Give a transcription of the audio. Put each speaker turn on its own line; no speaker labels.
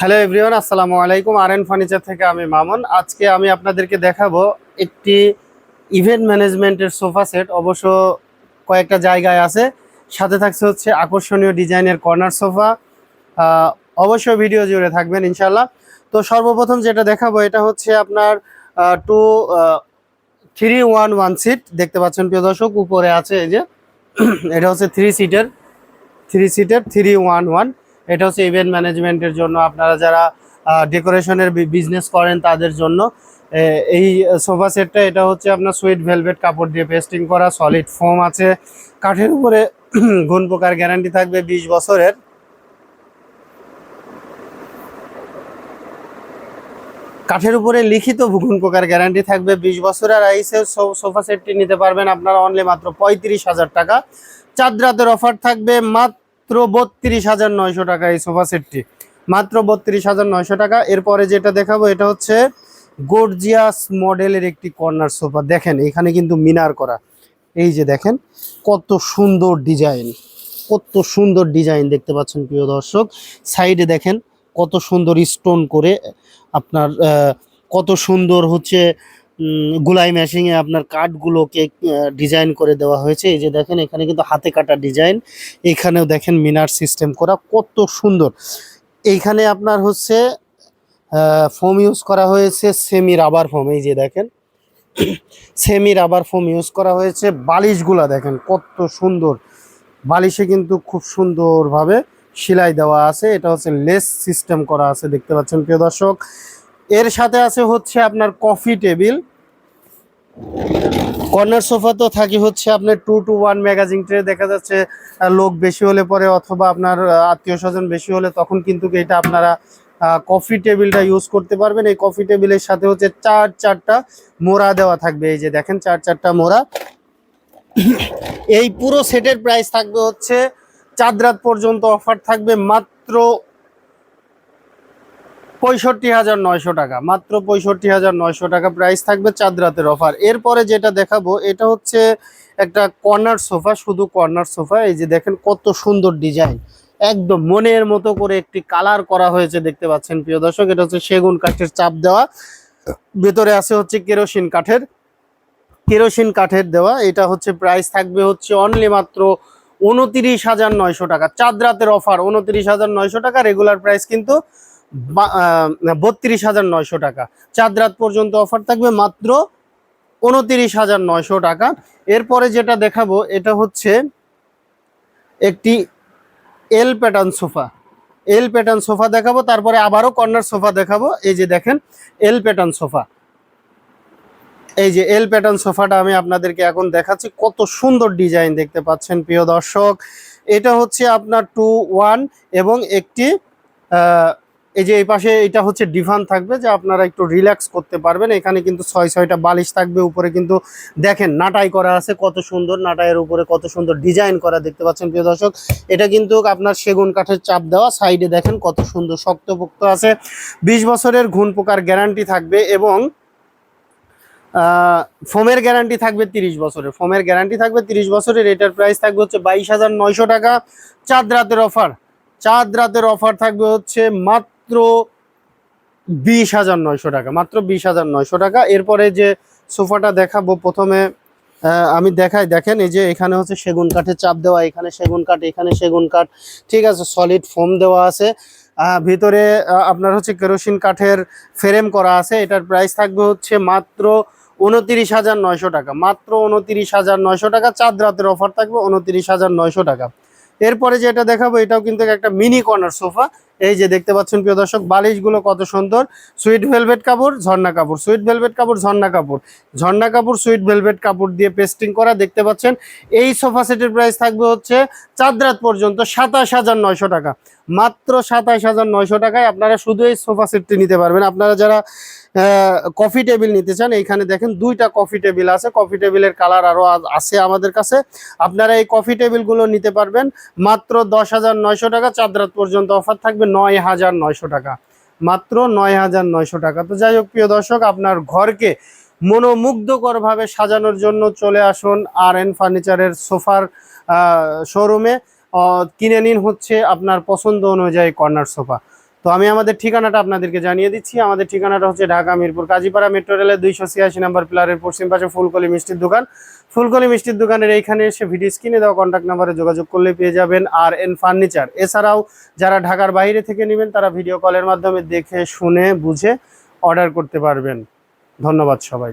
Hello everyone, আসসালামু আলাইকুম। আর N furniture থেকে আমি মামুন। আজকে আমি আপনাদেরকে দেখাবো একটি ইভেন্ট ম্যানেজমেন্টের সোফা সেট। অবশ্য কয়েকটা জায়গায় আছে। সাথে থাকছে হচ্ছে আকর্ষণীয় ডিজাইনের কর্নার সোফা। অবশ্যই ভিডিও জুড়ে থাকবেন ইনশাল্লাহ তো সর্বপ্রথম যেটা দেখাবো, এটা হচ্ছে আপনার two three one one seat দেখতে পাচ্ছেন, প্রিয় দর্শক, উপরে আছে এই যে। এটা হচ্ছে থ্রি সিটের থ্রি সিটের থ্রি ওয়ান ওয়ান এটা হচ্ছে ইভেন্ট ম্যানেজমেন্টের জন্য আপনারা যারা ডেকোরেশনের বিজনেস করেন তাদের জন্য এই সোফা সেটটা এটা হচ্ছে আপনার সুইট ভেলভেট কাপড় দিয়ে পেস্টিং করা সলিড ফোম আছে। কাঠের উপরে ঘুন পোকার গ্যারান্টি থাকবে বিশ বছরের। কাঠের উপরে লিখিত ভূগুন পোকার গ্যারান্টি থাকবে বিশ বছরের আইসে সোফা সেটটি নিতে পারবেন আপনারা অনলি মাত্র পঁয়ত্রিশ হাজার টাকা। চাঁদ রাতের অফার থাকবে মাত্র বত্রিশ হাজার নয়শো টাকা এই সোফা সেটটি। মাত্র বত্রিশ হাজার নয়শো টাকা। এরপরে যেটা দেখাবো, এটা হচ্ছে গর্জিয়াস মডেলের একটি কর্নার সোফা। দেখেন, এখানে কিন্তু মিনার করা। এই যে দেখেন, কত সুন্দর ডিজাইন। কত সুন্দর ডিজাইন দেখতে পাচ্ছেন প্রিয় দর্শক। সাইডে দেখেন, কত সুন্দর স্টোন করে আপনার কত সুন্দর হচ্ছে গুলাই ম্যাশিংয়ে আপনার কাঠগুলোকে ডিজাইন করে দেওয়া হয়েছে। এই যে দেখেন, এখানে কিন্তু হাতে কাটা ডিজাইন এখানেও দেখেন মিনার সিস্টেম করা, কত সুন্দর। এইখানে আপনার হচ্ছে ফোম ইউজ করা হয়েছে সেমি রাবার ফোম এই যে দেখেন। সেমি রাবার ফোম ইউজ করা হয়েছে। বালিশগুলা দেখেন, কত সুন্দর। বালিশে কিন্তু খুব সুন্দরভাবে সেলাই দেওয়া আছে। এটা হচ্ছে লেস সিস্টেম করা আছে, দেখতে পাচ্ছেন প্রিয় দর্শক। এর সাথে আছে হচ্ছে আপনার কফি টেবিল। কর্নার সোফা তো থাকি হচ্ছে আপনার two two one magazine tray দেখা যাচ্ছে লোক বেশি হলে পরে অথবা আপনার আত্মীয় স্বজন বেশি হলে তখন কিন্তু এটা আপনারা কফি টেবিলটা ইউজ করতে পারবেন। এই কফি টেবিলের সাথে হচ্ছে চার চারটা মোড়া দেওয়া থাকবে। এই যে দেখেন, চার চারটা মোড়া। এই পুরো সেটের প্রাইস থাকবে হচ্ছে চাঁদ রাত পর্যন্ত অফার থাকবে মাত্র পঁয়ষট্টি হাজার নয়শো টাকা। মাত্র পঁয়ষট্টি হাজার নয়শো টাকা প্রাইস থাকবে চাঁদ রাতের অফার এরপরে যেটা দেখাবো, এটা হচ্ছে একটা কর্নার সোফা শুধু কর্নার সোফা এই যে দেখেন কত সুন্দর ডিজাইন একদম মনের মতো করে একটি কালার করা হয়েছে দেখতে পাচ্ছেন প্রিয় দর্শক, এটা হচ্ছে সেগুন কাঠের চাপ দেওয়া। ভেতরে আছে হচ্ছে কেরোসিন কাঠের কেরোসিন কাঠের দেওয়া। এটা হচ্ছে প্রাইস থাকবে হচ্ছে অনলি মাত্র উনতিরিশ হাজার নয়শো টাকা। চাঁদ রাতের অফার উনতিরিশ হাজার নয়শো টাকা। রেগুলার প্রাইস কিন্তু বত্রিশ হাজার নয়শো টাকা। চাঁদ রাত পর্যন্ত অফার থাকবে মাত্র উনতিরিশ হাজার নয়শো টাকা। এরপরে যেটা দেখাবো, এটা হচ্ছে একটি L pattern sofa L pattern sofa দেখাবো, তারপরে আবারও কর্নার সোফা দেখাবো। এই যে দেখেন এল প্যাটার্ন সোফা এই যে এল প্যাটার্ন সোফাটা আমি আপনাদেরকে এখন দেখাচ্ছি, কত সুন্দর ডিজাইন দেখতে পাচ্ছেন প্রিয় দর্শক। এটা হচ্ছে আপনার টু ওয়ান এবং একটি এই যে এই পাশে এটা হচ্ছে ডিভান থাকবে যে আপনারা একটু রিল্যাক্স করতে পারবেন। এখানে কিন্তু ছয়, ছয়টা বালিশ থাকবে, উপরে কিন্তু দেখেন নাটাই করা আছে, কত সুন্দর নাটাইয়ের উপরে কত সুন্দর ডিজাইন করা দেখতে পাচ্ছেন প্রিয় দর্শক। এটা কিন্তু আপনার সেগুন কাঠের চাপ দেওয়া, সাইডে দেখেন কত সুন্দর শক্তপোক্ত আছে। বিশ বছরের ঘুন পোকার গ্যারান্টি থাকবে এবং ফোমের গ্যারান্টি থাকবে তিরিশ বছরের। ফোমের গ্যারান্টি থাকবে তিরিশ বছরের, এটার প্রাইস থাকবে হচ্ছে বাইশ হাজার নয়শো টাকা। চাঁদ রাতের অফার, চাঁদ রাতের অফার থাকবে হচ্ছে মাত্র বিশ হাজার নয়শো টাকা, মাত্র বিশ হাজার নয়শো টাকা। এরপরে যে সোফাটা দেখাবো প্রথমে আমি দেখাই, দেখেন এই যে এখানে হচ্ছে সেগুন কাঠের চাপ দেওয়া, এখানে সেগুন কাঠ, এখানে সেগুন কাঠ, ঠিক আছে সলিড ফোম দেওয়া আছে। ভিতরে আপনার হচ্ছে কেরোসিন কাঠের ফ্রেম করা আছে, এটার প্রাইস থাকবে হচ্ছে মাত্র উনতিরিশ হাজার নয়শো টাকা, মাত্র উনতিরিশ হাজার নয়শো টাকা, চাঁদ রাতের অফার থাকবে উনতিরিশ হাজার নয়শো টাকা। এরপরে যেটা দেখাবো, এটাও কিন্তু একটা মিনি কর্নার সোফা এই যে দেখতে পাচ্ছেন প্রিয় দর্শক, বালিশগুলো কত সুন্দর। সুইট ভেলভেট কাপড়, ঝর্ণা কাপড়। সুইট ভেলভেট কাপড়, ঝর্ণা কাপড়। ঝর্ণা কাপড়, সুইট ভেলভেট কাপড় দিয়ে পেস্টিং করা দেখতে পাচ্ছেন। এই সোফা সেটের প্রাইস থাকবে হচ্ছে চাঁদরাত পর্যন্ত সাতাশ হাজার নয়শো টাকা। মাত্র সাতাইশ হাজার নয়শো টাকায় আপনারা শুধু এই সোফা সেটটি নিতে পারবেন। আপনারা যারা কফি টেবিল নিতে চান, এইখানে দেখেন দুইটা কফি টেবিল আছে। কফি টেবিলের কালার আরও আছে আমাদের কাছে। আপনারা এই কফি টেবিলগুলো নিতে পারবেন মাত্র দশ হাজার নয়শো টাকা। চাঁদরাত পর্যন্ত অফার থাকবে নয় হাজার নয়শো টাকা। মাত্র নয় হাজার নয়শো টাকা। তো যাই হোক, প্রিয় দর্শক, আপনার ঘরকে মনোমুগ্ধকরভাবে সাজানোর জন্য চলে আসুন আর এন ফার্নিচারের সোফার শোরুমে। কিনে নিন হচ্ছে আপনার পছন্দ অনুযায়ী কর্নার সোফা। তো আমি আমাদের ঠিকানাটা আপনাদেরকে জানিয়ে দিচ্ছি। আমাদের ঠিকানাটা হচ্ছে ঢাকা মিরপুর কাজীপাড়া মেট্রো রেলের দুইশো ছিয়াশি নাম্বার প্লারের পশ্চিম পাশে ফুলকলি মিষ্টির দোকান। ফুলকলি মিষ্টির দোকানের এইখানে এসে ভিডিও স্ক্রিনে দেওয়া কন্ট্যাক্ট নাম্বারে যোগাযোগ করলে পেয়ে যাবেন আর এন ফার্নিচার। এছাড়াও যারা ঢাকার বাইরে থেকে নেবেন, তারা ভিডিও কলের মাধ্যমে দেখে, শুনে, বুঝে অর্ডার করতে পারবেন। ধন্যবাদ সবাই